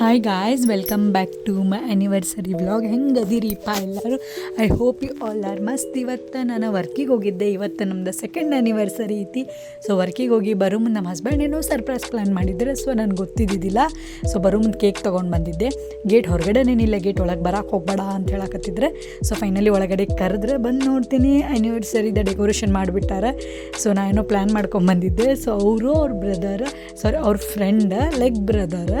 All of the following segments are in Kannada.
Hi guys welcome back to my anniversary vlog ಹೆಂಗೆ ಅದಿರಿಪ್ಪ ಎಲ್ಲರೂ? I hope you all are ಮಸ್ತ್. ಇವತ್ತು ನಾನು ವರ್ಕಿಗೆ ಹೋಗಿದ್ದೆ. ಇವತ್ತು ನಮ್ದು ಸೆಕೆಂಡ್ ಆ್ಯನಿವರ್ಸರಿ ಐತಿ. ಸೊ ವರ್ಕಿಗೆ ಹೋಗಿ ಬರೋ ಮುಂದೆ ನಮ್ಮ ಹಸ್ಬೆಂಡ್ ಏನೋ ಸರ್ಪ್ರೈಸ್ ಪ್ಲ್ಯಾನ್ ಮಾಡಿದ್ರೆ. ಸೊ ನನಗೆ ಗೊತ್ತಿದ್ದಿದ್ದಿಲ್ಲ. ಸೊ ಬರೋ ಮುಂದೆ ಕೇಕ್ ತೊಗೊಂಡು ಬಂದಿದ್ದೆ. ಗೇಟ್ ಹೊರಗಡೆನೇನಿಲ್ಲ ಗೇಟ್ ಒಳಗೆ ಬರೋಕೆ ಹೋಗ್ಬೇಡ ಅಂತ ಹೇಳಕತ್ತಿದ್ರೆ. ಸೊ ಫೈನಲಿ ಒಳಗಡೆ ಕರೆದ್ರೆ ಬಂದು ನೋಡ್ತೀನಿ. ಆ್ಯನಿವರ್ಸರಿದ ಡೆಕೋರೇಷನ್ ಮಾಡಿಬಿಟ್ಟಾರೆ. ಸೊ ನಾನು ಏನೋ ಪ್ಲ್ಯಾನ್ ಮಾಡ್ಕೊಂಬಂದಿದ್ದೆ ಸೊ ಅವರು ಅವ್ರ ಬ್ರದರ್ ಸಾರಿ ಅವ್ರ ಫ್ರೆಂಡ್ ಲೈಕ್ ಬ್ರದರ್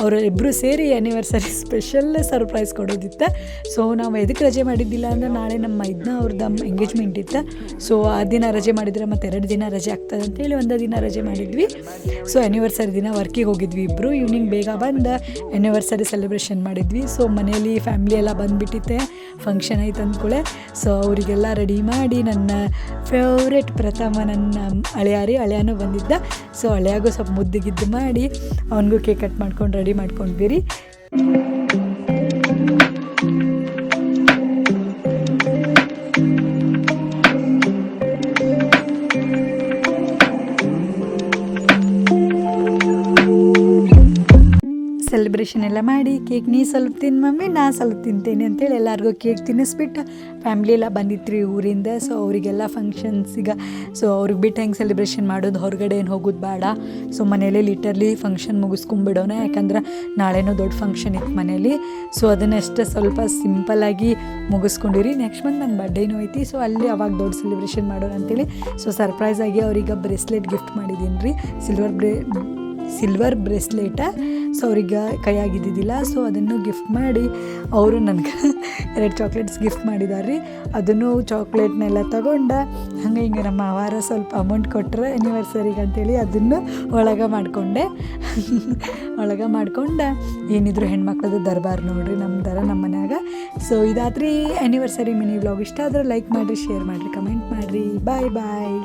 ಅವರು ಇಬ್ಬರು ಸೇರಿ ಆ್ಯನಿವರ್ಸರಿ ಸ್ಪೆಷಲ್ ಸರ್ಪ್ರೈಸ್ ಕೊಡೋದಿತ್ತು. ಸೊ ನಾವು ಎದಕ್ಕೆ ರಜೆ ಮಾಡಿದ್ದಿಲ್ಲ ಅಂದ್ರೆ ನಾಳೆ ನಮ್ಮ ಇದನ್ನ ಅವ್ರದ್ದು ಎಂಗೇಜ್ಮೆಂಟ್ ಇತ್ತು. ಸೊ ಆ ದಿನ ರಜೆ ಮಾಡಿದರೆ ಮತ್ತೆ ಎರಡು ದಿನ ರಜೆ ಆಗ್ತದೆ ಅಂತೇಳಿ ಒಂದು ದಿನ ರಜೆ ಮಾಡಿದ್ವಿ. ಸೊ ಆ್ಯನಿವರ್ಸರಿ ದಿನ ವರ್ಕಿಗೆ ಹೋಗಿದ್ವಿ ಇಬ್ಬರು ಈವ್ನಿಂಗ್ ಬೇಗ ಬಂದು ಆ್ಯನಿವರ್ಸರಿ ಸೆಲೆಬ್ರೇಷನ್ ಮಾಡಿದ್ವಿ. ಸೊ ಮನೆಯಲ್ಲಿ ಫ್ಯಾಮ್ಲಿ ಎಲ್ಲ ಬಂದುಬಿಟ್ಟಿತ್ತೆ. ಫಂಕ್ಷನ್ ಆಯ್ತು ಅಂದ್ಕೊಳ್ಳೆ ಸೊ ಅವರಿಗೆಲ್ಲ ರೆಡಿ ಮಾಡಿ ನನ್ನ ಫೇವ್ರೆಟ್ ಪ್ರಥಮ ನನ್ನ ಅಳೆಯಾರಿ ಅಳೆಯನೂ ಬಂದಿದ್ದ. ಸೊ ಅಳೆಯಾಗೂ ಸ್ವಲ್ಪ ಮುದ್ದಿಗಿದ್ದು ಮಾಡಿ ಅವನಿಗೂ ಕೇಕ್ ಕಟ್ ಮಾಡ್ಕೊಂಡು ರೆಡಿ ಮಾಡ್ಕೊಂಡ್ವಿ ರೀ ಸೆಲೆಬ್ರೇಷನ್ ಎಲ್ಲ ಮಾಡಿ ಕೇಕ್ ನೀ ಸ್ವಲ್ಪ ತಿನ್ನು ಮಮ್ಮಿ, ನಾ ಸ್ವಲ್ಪ ತಿಂತೇನೆ ಅಂತೇಳಿ ಎಲ್ಲರಿಗೂ ಕೇಕ್ ತಿನ್ನಿಸ್ಬಿಟ್ಟು ಫ್ಯಾಮ್ಲಿ ಎಲ್ಲ ಬಂದಿತ್ತು ಊರಿಂದ. ಸೊ ಅವರಿಗೆಲ್ಲ ಈಗ ಸೊ ಅವ್ರಿಗೆ ಬಿಟ್ಟು ಹೆಂಗೆ ಸೆಲೆಬ್ರೇಷನ್ ಮಾಡೋದು? ಹೊರಗಡೆ ಏನು ಹೋಗೋದು ಬೇಡ. ಸೊ ಮನೇಲಿ ಲಿಟರ್ಲಿ ಫಂಕ್ಷನ್ ಮುಗಿಸ್ಕೊಂಬಿಡೋಣ. ಯಾಕಂದ್ರೆ ನಾಳೆನೂ ದೊಡ್ಡ ಫಂಕ್ಷನ್ ಇತ್ತು ಮನೇಲಿ. ಸೊ ಅದನ್ನಷ್ಟೇ ಸ್ವಲ್ಪ ಸಿಂಪಲ್ಲಾಗಿ ಮುಗಿಸ್ಕೊಂಡಿರಿ. ನೆಕ್ಸ್ಟ್ ಮಂತ್ ನನ್ನ ಬರ್ಡೇನೂ ಐತಿ. ಸೊ ಅಲ್ಲಿ ಅವಾಗ ದೊಡ್ಡ ಸೆಲೆಬ್ರೇಷನ್ ಮಾಡೋಣ ಅಂತೇಳಿ. ಸೊ ಸರ್ಪ್ರೈಸ್ ಆಗಿ ಅವ್ರಿಗೆ ಬ್ರೇಸ್ಲೆಟ್ ಗಿಫ್ಟ್ ಮಾಡಿದ್ದೀನಿ ರೀ ಸಿಲ್ವರ್ ಬ್ರೇ ಸಿಲ್ವರ್ ಬ್ರೇಸ್ಲೆಟ ಸೊ ಅವ್ರಿಗೆ ಕೈಯಾಗಿದ್ದಿದ್ದಿಲ್ಲ. ಸೊ ಅದನ್ನು ಗಿಫ್ಟ್ ಮಾಡಿ ಅವರು ನನಗೆ ಎರಡು ಚಾಕ್ಲೇಟ್ಸ್ ಗಿಫ್ಟ್ ಮಾಡಿದ್ದಾರೆ. ರೀ ಅದನ್ನು ಚಾಕ್ಲೇಟ್ನೆಲ್ಲ ತಗೊಂಡು ಹಂಗೆ ಹಿಂಗೆ ನಮ್ಮ ಅವಾರ ಸ್ವಲ್ಪ ಅಮೌಂಟ್ ಕೊಟ್ಟರೆ ಆ್ಯನಿವರ್ಸರಿಗೆ ಅಂತೇಳಿ ಅದನ್ನು ಒಳಗೆ ಮಾಡಿಕೊಂಡೆ. ಒಳಗೆ ಮಾಡ್ಕೊಂಡು ಏನಿದ್ರು ಹೆಣ್ಮಕ್ಳದ್ದು ದರ್ಬಾರ್ ನೋಡಿರಿ ನಮ್ಮ ದರ ನಮ್ಮ ಮನ್ಯಾಗ. ಸೊ ಇದಾತ್ರಿ ಆ್ಯನಿವರ್ಸರಿ ಮಿನಿ ವ್ಲಾಗ್ ಇಷ್ಟ ಆದರೆ ಲೈಕ್ ಮಾಡಿರಿ ಶೇರ್ ಮಾಡಿರಿ ಕಮೆಂಟ್ ಮಾಡಿರಿ. ಬಾಯ್ ಬಾಯ್